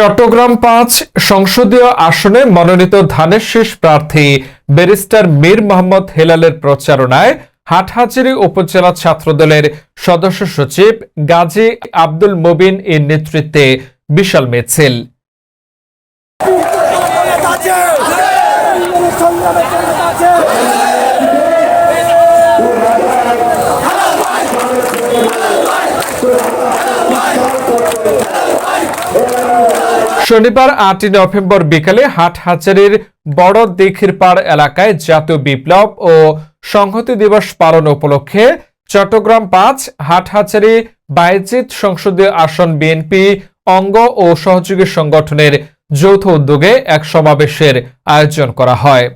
চট্টগ্রাম পাঁচ সংসদীয় আসনে মনোনীত ধানের শেষ প্রার্থী ব্যারিস্টার মীর মোহাম্মদ হেলালের প্রচারণায় হাটহাজারী উপজেলা ছাত্রদলের সদস্য সচিব গাজী আব্দুল মুবিন এর নেতৃত্বে বিশাল মিছিল। শনিবার আটই নভেম্বর বিকালে হাটহাজারীর বড় দিঘির পাড় এলাকায় জাতীয় বিপ্লব ও সংহতি দিবস পালন উপলক্ষে চট্টগ্রাম পাঁচ, হাটহাজারী বাইজিত সংসদীয় আসন বিএনপি, অঙ্গ ও সহযোগী সংগঠনের যৌথ উদ্যোগে এক সমাবেশের আয়োজন করা হয়।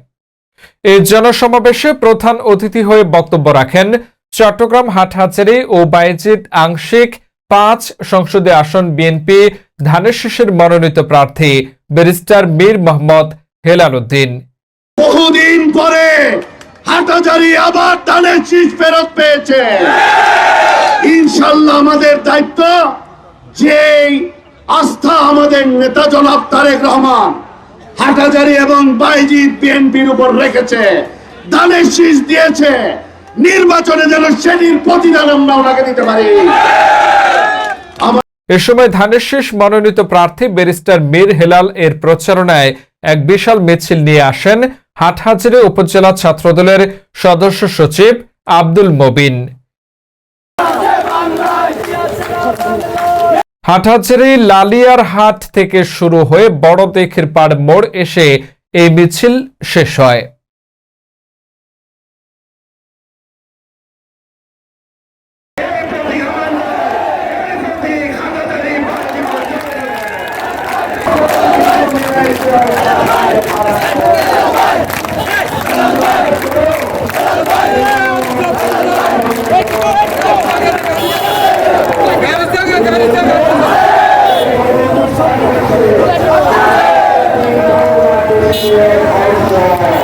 এই জনসমাবেশে প্রধান অতিথি হয়ে বক্তব্য রাখেন চট্টগ্রাম, হাটহাজারী ও বাইজিত আংশিক পাঁচ সংসদীয় আসন বিএনপি ধানের মনোনীত প্রার্থী ব্যারিস্টার মীর মোহাম্মদ হেলাল উদ্দিন বহুদিন পরে হাটাজারি আবার ধানের শীষ ফেরত পেয়েছে। ইনশাল্লাহ আমাদের দায়িত্ব যে আস্থা আমাদের নেতা জনাব তারেক রহমান হাটাজারি এবং বাইজি বিএনপির উপর রেখেছে। ধানের শীষ দিয়েছে। নির্বাচনে যেন সেটির প্রতিদান আমরা ওনাকে দিতে পারি। এ সময় ধানের শেষ মনোনীত প্রার্থী ব্যারিস্টার মীর হেলাল এর প্রচারণায় এক বিশাল মিছিল নিয়ে আসেন হাটহাজারী উপজেলা ছাত্রদলের সদস্য সচিব আব্দুল মবিন। হাটহাজারী লালিয়ার হাট থেকে শুরু হয়ে বড় দেখির পাড় মোড় এসে এই মিছিল শেষ হয়। Yeah.